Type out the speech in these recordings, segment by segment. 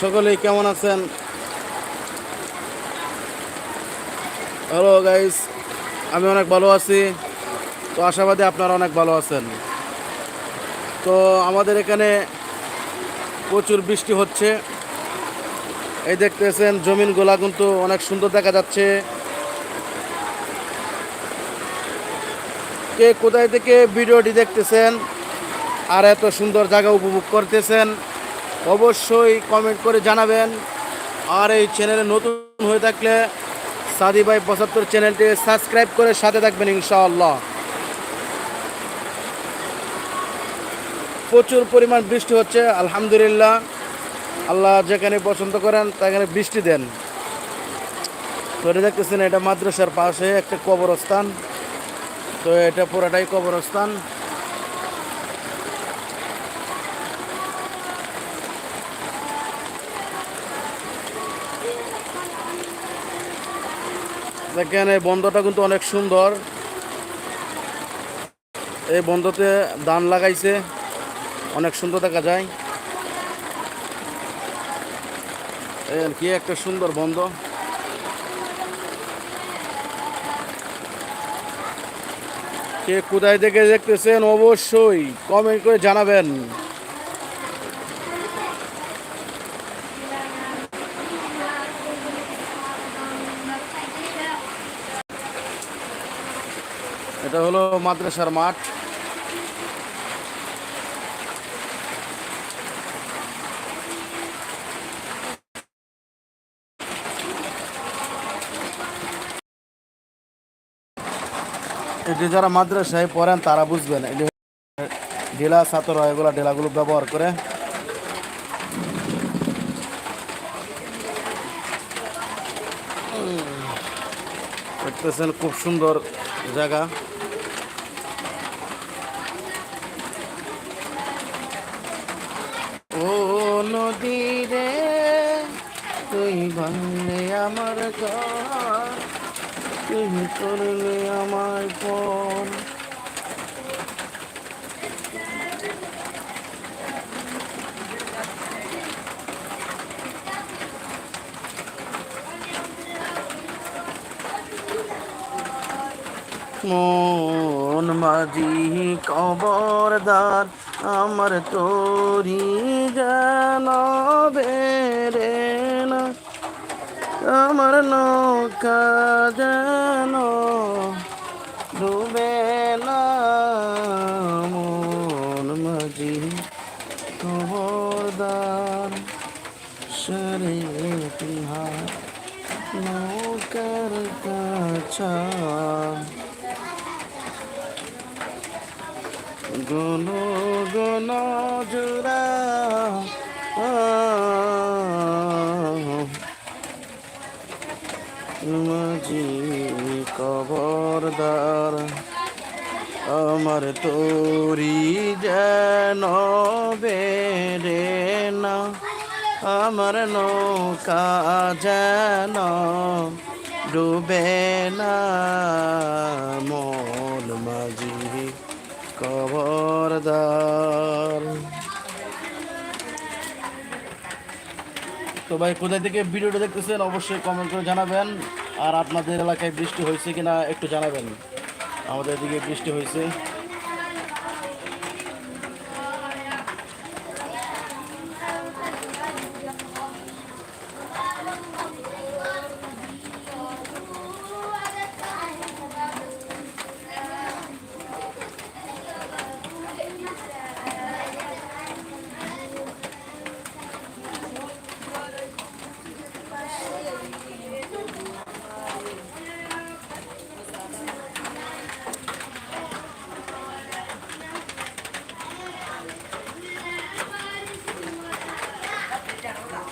সকলেই কেমন আছেন? হ্যালো গাইস আমি অনেক ভালো আছি। তো আশাবাদী আপনারা অনেক ভালো আছেন। তো আমাদের এখানে প্রচুর বৃষ্টি হচ্ছে। এই দেখতেছেন, জমিনগুলা কিন্তু অনেক সুন্দর দেখা যাচ্ছে। কে কোথায় থেকে ভিডিওটি দেখতেছেন আর এত সুন্দর জায়গা উপভোগ করতেছেন? অবশ্যই কমেন্ট করে জানাবেন। আর এই চ্যানেলে নতুন হয়ে থাকলে সাদি ভাই পঁচাত্তর চ্যানেলটি সাবস্ক্রাইব করে সাথে থাকবেন ইনশাআল্লাহ। প্রচুর পরিমাণ বৃষ্টি হচ্ছে, আলহামদুলিল্লাহ। আল্লাহ যেখানে পছন্দ করেন সেখানে বৃষ্টি দেন। এটা দেখতেছেন, এটা মাদ্রাসার পাশে একটা কবরস্থান। তো এটা পুরাটাই কবরস্থান। দেখেন, এই বন্ধটা কিন্তু অনেক সুন্দর। এই বন্ধতে দান লাগাইছে। অনেক সুন্দর দেখা যায়। কি একটা সুন্দর বন্ধ কে কোথায় থেকে দেখতেছেন? অবশ্যই কমেন্ট করে জানাবেন। এটা হলো মাদ্রাসার মাঠ। এটি যারা মাদ্রাসায় পড়েন, তারা বুঝবেন, এটি ঢেলা ছাত্র, এগুলা ঢেলাগুলো ব্যবহার করে। দেখতেছেন খুব সুন্দর জায়গা ও নদী রে তুই ভাঙলে আমার তুমি করলে আমার পর মন মাঝি কবরদার আমার তোরি যেন বেরে না আমার নৌকা যেন ডুবে না, মন মাঝি খবরদার সরে তিহার নৌকার কাছা। গণ গণ জোড়া মাঝি কবরদার আমার তোরি যেন বেড়ে না, আমার নৌকা যেন ডুবে না। মন মাঝি কবরদার তো ভাই, কোথায় থেকে ভিডিওটা দেখতেছেন অবশ্যই কমেন্ট করে জানাবেন। আর আপনাদের এলাকায় বৃষ্টি হয়েছে কিনা একটু জানাবেন। আমাদের এদিকে বৃষ্টি হয়েছে।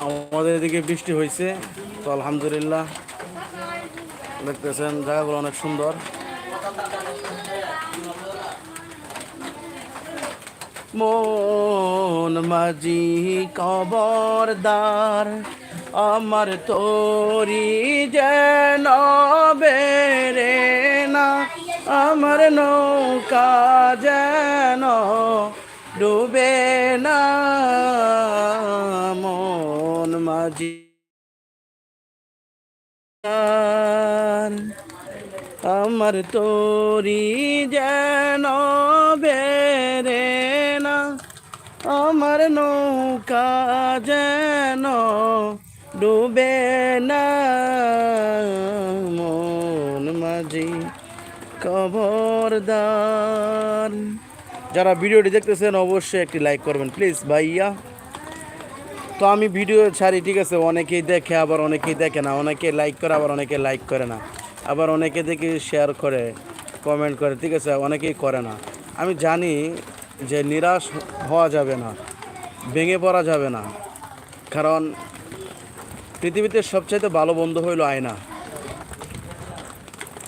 আমাদের এদিকে বৃষ্টি হয়েছে। তো আলহামদুলিল্লাহ, দেখতেছেন, জায়গাগুলো অনেক সুন্দর। মন মাঝি কবরদার, আমার তোরি যেন বেরে না, আমার নৌকা যেন ডুবে না। মন আমার তোরি যেন বেরে না, আমার নৌকা যেন ডুবে না। মন মাঝি খবরদার। যারা ভিডিওটি দেখতেছেন, অবশ্যই একটি লাইক করবেন প্লিজ ভাইয়া। তো আমি ভিডিও ছাড়ি, ঠিক আছে? অনেকেই দেখে, আবার অনেকেই দেখে না। অনেকে লাইক করে, আবার অনেকে লাইক করে না। আবার অনেকে দেখি শেয়ার করে কমেন্ট করে, ঠিক আছে? অনেকেই করে না। আমি জানি যে নিরাশ হওয়া যাবে না, ভেঙে পড়া যাবে না। কারণ পৃথিবীতে সবচাইতে ভালো বন্ধু হইল আয়না।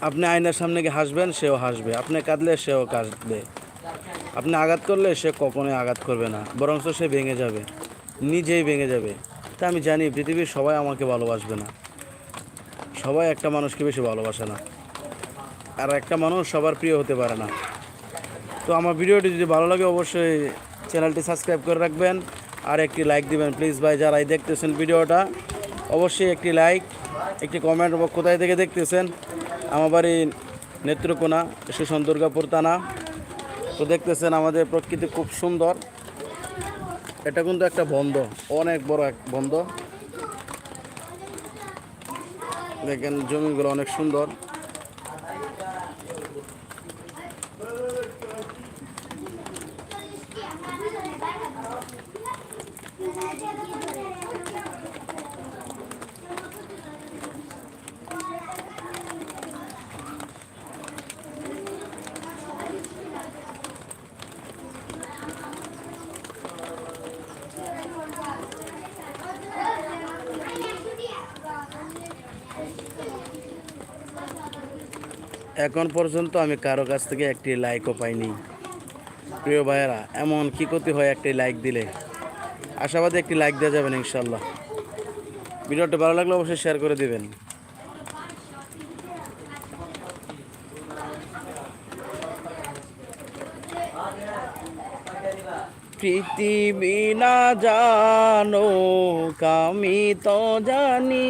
আপনি আয়নার সামনে গিয়ে হাসবেন, সেও হাসবে। আপনি কাঁদলে সেও কাঁদবে। আপনি আঘাত করলে সে কখনোই আঘাত করবে না, বরঞ্চ সে ভেঙে যাবে। নিজেই ভেঙে যাবে। তা আমি জানি, পৃথিবীর সবাই আমাকে ভালোবাসবে না। সবাই একটা মানুষকে বেশি ভালোবাসে না। আর একটা মানুষ সবার প্রিয় হতে পারে না। তো আমার ভিডিওটি যদি ভালো লাগে, অবশ্যই চ্যানেলটি সাবস্ক্রাইব করে রাখবেন। আর একটি লাইক দিবেন, প্লিজ ভাই, যারাই দেখতেছেন ভিডিওটা। অবশ্যই একটি লাইক, একটি কমেন্ট কোথায় থেকে দেখতেছেন? আমার বাড়ি নেত্রকোনা সুশন দুর্গাপুর থানা। তো দেখতেছেন আমাদের প্রকৃতি খুব সুন্দর। এটা কিন্তু একটা বন্ধ অনেক বড় এক বন্ধ। দেখেন জমিগুলো অনেক সুন্দর। এখন পর্যন্ত আমি কারও কাছ থেকে একটি লাইকও পাইনি। প্রিয় ভাইয়েরা, এমন কি ক্ষতি হয় একটি লাইক দিলে? আশাবাদী একটি লাইক দেওয়া যাবেন ইনশাল্লাহ ভিডিওটা ভালো লাগলে অবশ্যই শেয়ার করে দিবেন। পৃথিবী না জানো আমি তো জানি।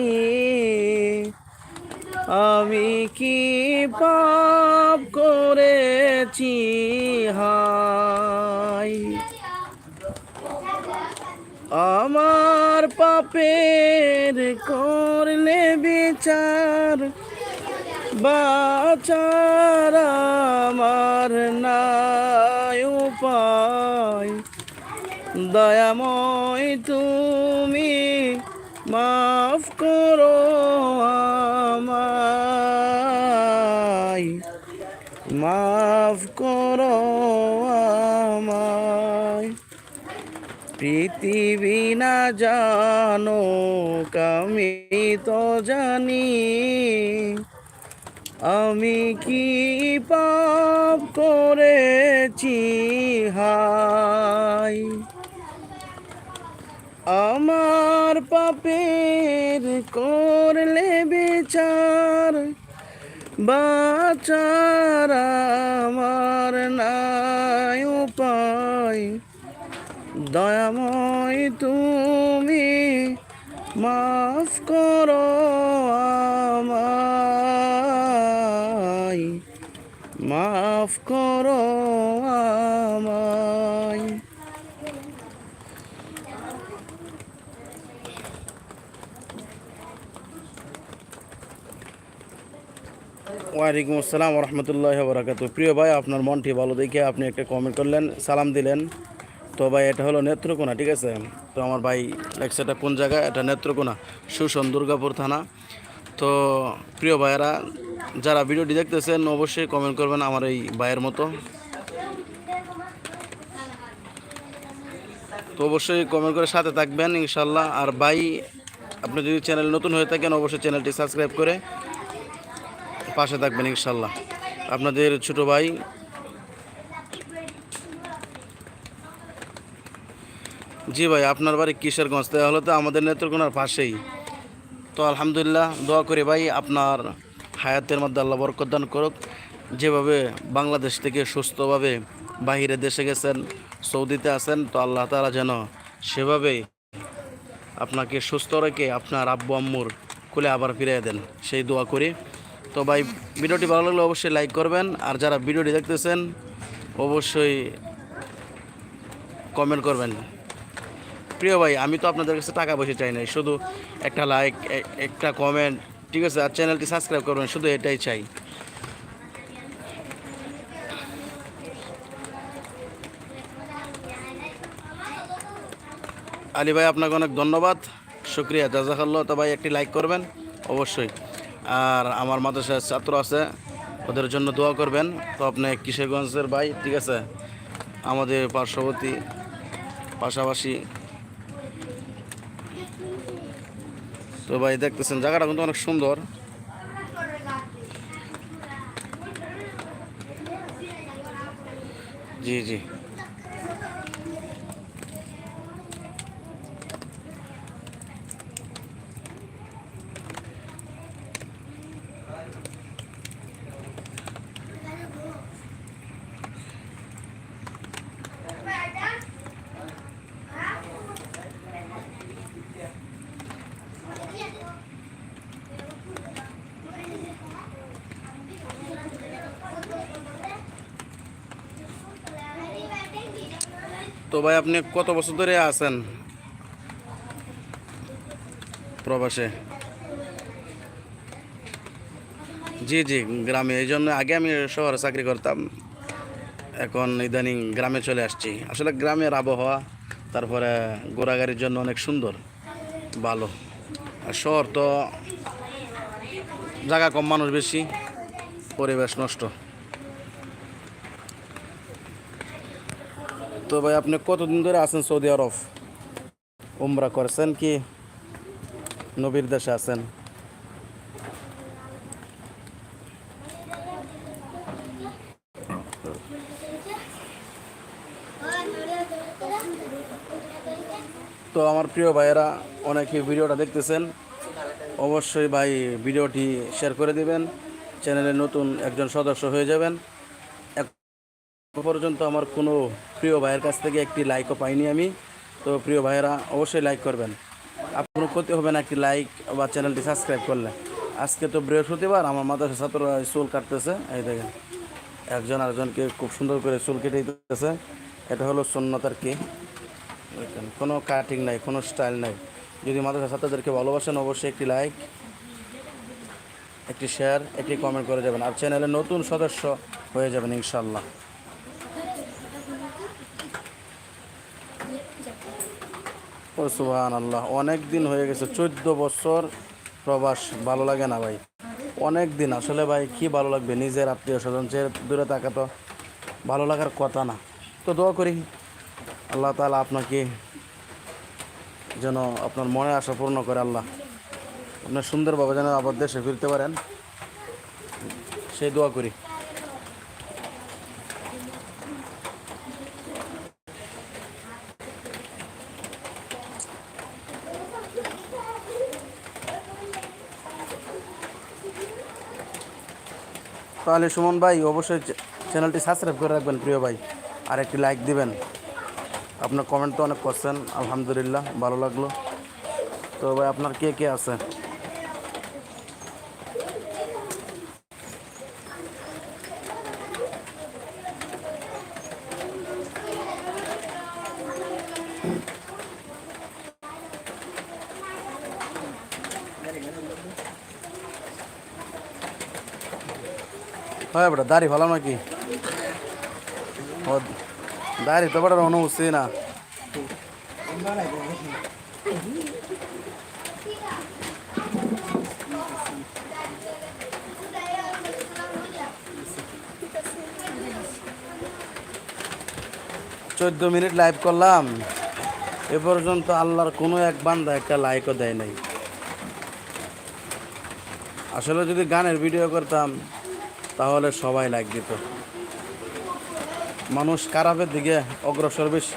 আমি কি পাপ করেছি? হাই। আমার পাপের করলে বিচার, বাচার আমার নাই উপায়। দয়াময় তুমি মাফ করো মাফ করো পৃথিবী না জানো আমি তো জানি। আমি কি পাপ করেছি? হাই। আমার পাপের করলে বিচার বাচার আমার নাই উপায়। দয়াময় তুমি মাফ করো আমায়। মাফ করো আমায় ওয়ালাইকুম আসসালাম রহমতুল্লাহ বরাকাতু প্রিয় ভাই, আপনার মনটি ভালো দেখে আপনি একটা কমেন্ট করলেন, সালাম দিলেন। তো ভাই, এটা হলো নেত্রকোনা, ঠিক আছে? তো আমার ভাই এটা কোন জায়গা এটা নেত্রকোনা, সুশন দুর্গাপুর থানা। তো প্রিয় ভাইয়েরা, যারা ভিডিওটি দেখতেছেন, অবশ্যই কমেন্ট করবেন আমার এই ভাইয়ের মতো। তো অবশ্যই কমেন্ট করে সাথে থাকবেন ইনশাল্লাহ আর ভাই, আপনি যদি চ্যানেল নতুন হয়ে থাকেন, অবশ্যই চ্যানেলটি সাবস্ক্রাইব করে পাশে থাকবেন ইনশাল্লাহ। আপনাদের ছোট ভাই, জি ভাই, আপনার বাড়ি কিশোরগঞ্জ। তাহলে তো আমাদের নেত্রকোনার পাশেই। তো আলহামদুলিল্লাহ, দোয়া করি ভাই, আপনার হায়াতের মধ্যে আল্লাহ বরকত দান করুক। যেভাবে বাংলাদেশ থেকে সুস্থভাবে বাহিরে দেশে গেছেন, সৌদিতে আছেন, তো আল্লাহ তালা যেন সেভাবেই আপনাকে সুস্থ রেখে আপনার আব্বু আম্মুর কোলে আবার ফিরিয়ে দেন। সেই দোয়া করি। তো ভাই, ভিডিওটি ভালো লাগলে অবশ্যই লাইক করবেন, আর যারা ভিডিওটি দেখতেছেন, অবশ্যই কমেন্ট করবেন। প্রিয় ভাই, আমি তো আপনাদের কাছে টাকা পয়সা চাই নাই, শুধু একটা লাইক একটা কমেন্ট, ঠিক আছে? আর চ্যানেলটি সাবস্ক্রাইব করবেন, শুধু এটাই চাই। আলী ভাই, আপনাকে অনেক ধন্যবাদ। শুক্রিয়া, জাজাকাল্লাহ। তো ভাই, একটি লাইক করবেন, অবশ্যই। আর আমার মাদ্রাসার ছাত্র আছে, ওদের জন্য দোয়া করবেন। তো আপনি কিশোরগঞ্জের ভাই, ঠিক আছে? আমাদের পার্শ্ববর্তী, পাশাপাশি। তো ভাই, দেখতেছেন, জায়গাটা কিন্তু অনেক সুন্দর। জি জি। তো ভাই, আপনি কত বছর ধরে আছেন প্রবাসে? জি জি, গ্রামে। এই জন্য আগে আমি শহরে চাকরি করতাম। এখন ইদানিং গ্রামে চলে আসছি। আসলে গ্রামের আবহাওয়া, তারপরে ঘোরাগাড়ির জন্য অনেক সুন্দর, ভালো। আর শহর তো জায়গা কম, মানুষ বেশি, পরিবেশ নষ্ট। তো ভাই, আপনি কতদিন ধরে আছেন সৌদি আরব? উমরা করছেন কি? নবীর দেশে আছেন? তো আমার প্রিয় ভাইয়েরা, অনেকে ভিডিওটা দেখতেছেন। অবশ্যই ভাই, ভিডিওটি শেয়ার করে দিবেন। চ্যানেলে নতুন একজন সদস্য হয়ে যাবেন। পর্যন্ত আমার কোনো প্রিয় ভাইয়ের কাছ থেকে একটি লাইকও পাইনি আমি। তো প্রিয় ভাইয়েরা, অবশ্যই লাইক করবেন। আপনার ক্ষতি হবে না একটি লাইক বা চ্যানেলটি সাবস্ক্রাইব করলে। আজকে তো বৃহস্পতিবার, আমার মাদ্রাসা ছাত্ররা চুল কাটতেছে। এই দেখেন, একজন আরেকজনকে খুব সুন্দর করে চুল কেটে দিতেছে। এটা হলো সন্ন্যতার কি। কোনো কাটিং নাই, কোনো স্টাইল নাই। যদি মাদ্রাসা ছাত্রদেরকে ভালোবাসেন, অবশ্যই একটি লাইক একটি শেয়ার একটি কমেন্ট করে যাবেন। আর চ্যানেলে নতুন সদস্য হয়ে যাবেন ইনশাল্লাহ ও সুবাহান আল্লাহ অনেক দিন হয়ে গেছে, চোদ্দ বছর প্রবাস, ভালো লাগে না ভাই? অনেক দিন, আসলে ভাই কি ভালো লাগবে? নিজের আত্মীয় স্বজন চেয়ে দূরে থাকা তো ভালো লাগার কথা না। তো দোয়া করি আল্লাহ তালা আপনাকে যেন আপনার মনে আশা পূর্ণ করে আল্লাহ। আপনার সুন্দরভাবে যেন আবার দেশে ফিরতে পারেন। সেই দোয়া করি। তাহলে সুমন ভাই, অবশ্যই চ্যানেলটি সাবস্ক্রাইব করে রাখবেন প্রিয় ভাই। আর একটি লাইক দিবেন। আপনার কমেন্ট তো অনেক করছেন আলহামদুলিল্লাহ, ভালো লাগল। তো ভাই, আপনার কে কে আছে? হয় বেটা, দাড়ি ভালো নাকি? দাড়ি তো বেটার অনুভূতি না। চোদ্দ মিনিট লাইভ করলাম। এ পর্যন্ত আল্লাহর কোনো এক বান্দা একটা লাইকও দেয় নাই। আসলে যদি গানের ভিডিও করতাম তাহলে সবাই লাইক দিত। মানুষ খারাপের দিকে অগ্রসর বেশি?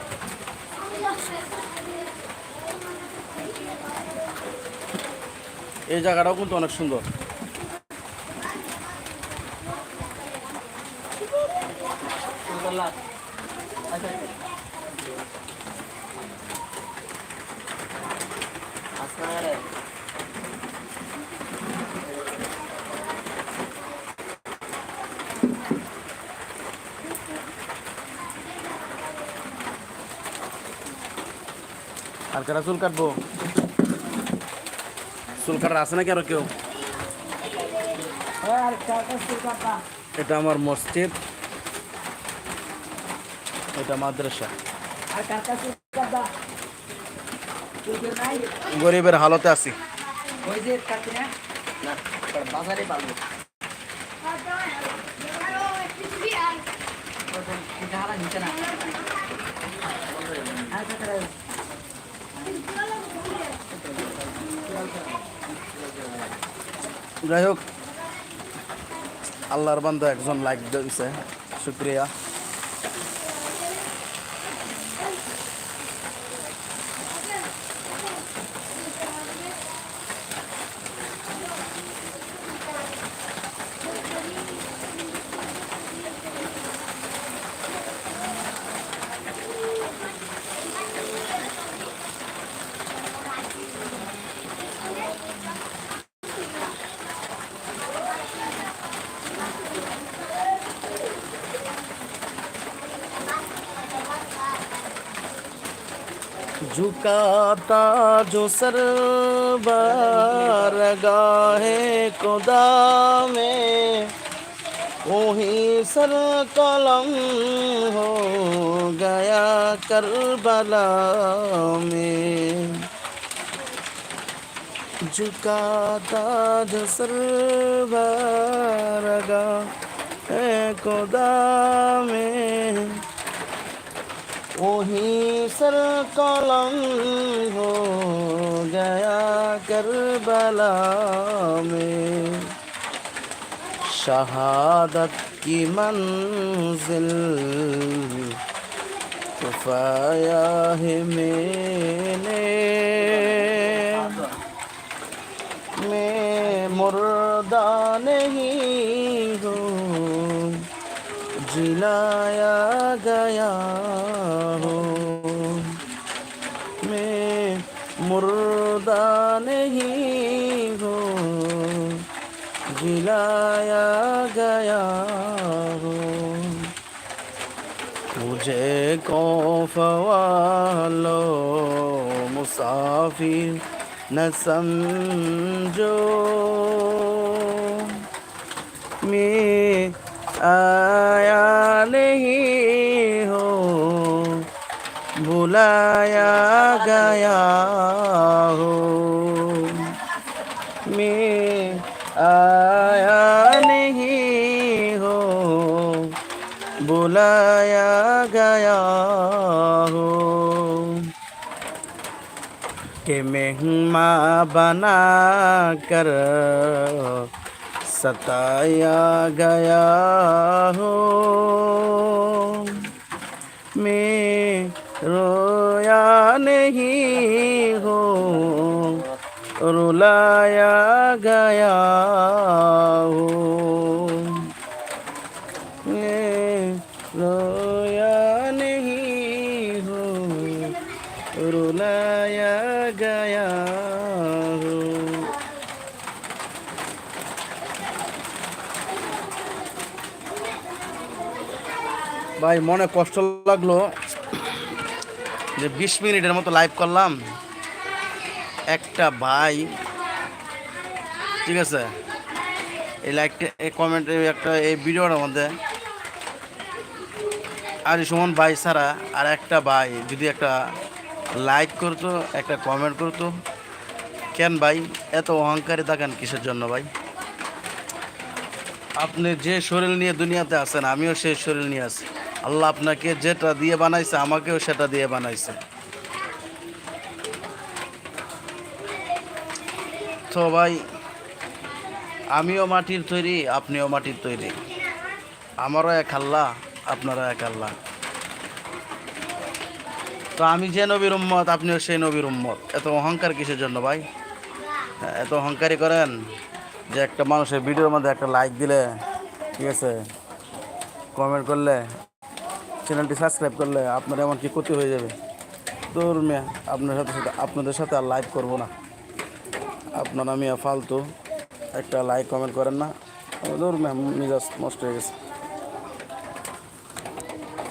এই জায়গাটাও কিন্তু অনেক সুন্দর। আর কারা চুল কাটবো চুল কাটার আছে নাকি আরও কেউ এটা আমার মসজিদ এটা মাদ্রাসা গরিবের হালতে আছি ওই যে কাটছি না না বাজারে যাই হোক আল্লাহর বান্দা একজন লাইক দিয়েছে শুক্রিয়া। جھکاتا جو سر بارگاہ خدا میں، وہی سر قلم ہو گیا کربلا میں۔ جھکاتا جو سر بارگاہ خدا میں وہی سر قلم ہو گیا کربلا میں۔ شہادت کی منزل کفایا ہے میں میں مردہ نہیں ہوں، جلایا گیا۔ जिलाया गया हो मुझे कौफ वालो मुसाफिर न समझो मैं आया नहीं हो बुलाया کہ مہماں بنا کر ستایا گیا ہو میں رویا نہیں ہو رلایا گیا ہو ভাই, মনে কষ্ট লাগল যে বিশ মিনিটের মতো লাইভ করলাম। একটা ভাই, ঠিক আছে? এই লাইকটা এই কমেন্ট একটা, এই ভিডিওটার মধ্যে আর সুমন ভাই ছাড়া আর একটা ভাই যদি একটা লাইক করতো, একটা কমেন্ট করতো, কেন ভাই এত অহংকারী থাকেন কিসের জন্য ভাই? আপনি যে শরীর নিয়ে দুনিয়াতে আছেন, আমিও সেই শরীর নিয়ে আছি। আল্লাহ আপনাকে যেটা দিয়ে বানাইছে আমাকেও সেটা দিয়ে বানাইছে। তো ভাই আমিও মাটির তৈরি আপনিও মাটির তৈরি। আমারও এক আল্লাহ আপনারও এক আল্লাহ। তো আমি যে নবীর উম্মত আপনিও সেই নবীর উম্মত। এত অহংকার কিসের জন্য ভাই? হ্যাঁ, এত অহংকারী করেন যে একটা মানুষের ভিডিওর মধ্যে একটা লাইক দিলে ঠিক আছে কমেন্ট করলে চ্যানেলটি সাবস্ক্রাইব করলে আপনার এমন কি ক্ষতি হয়ে যাবে? দূর মেয়ে, আপনার সাথে সাথে আপনাদের সাথে আর লাইভ করব না। আপনারা মিয়া ফালতু একটা লাইক কমেন্ট করেন না। দূর ম্যাম মিজাজ নষ্ট হয়ে গেছে।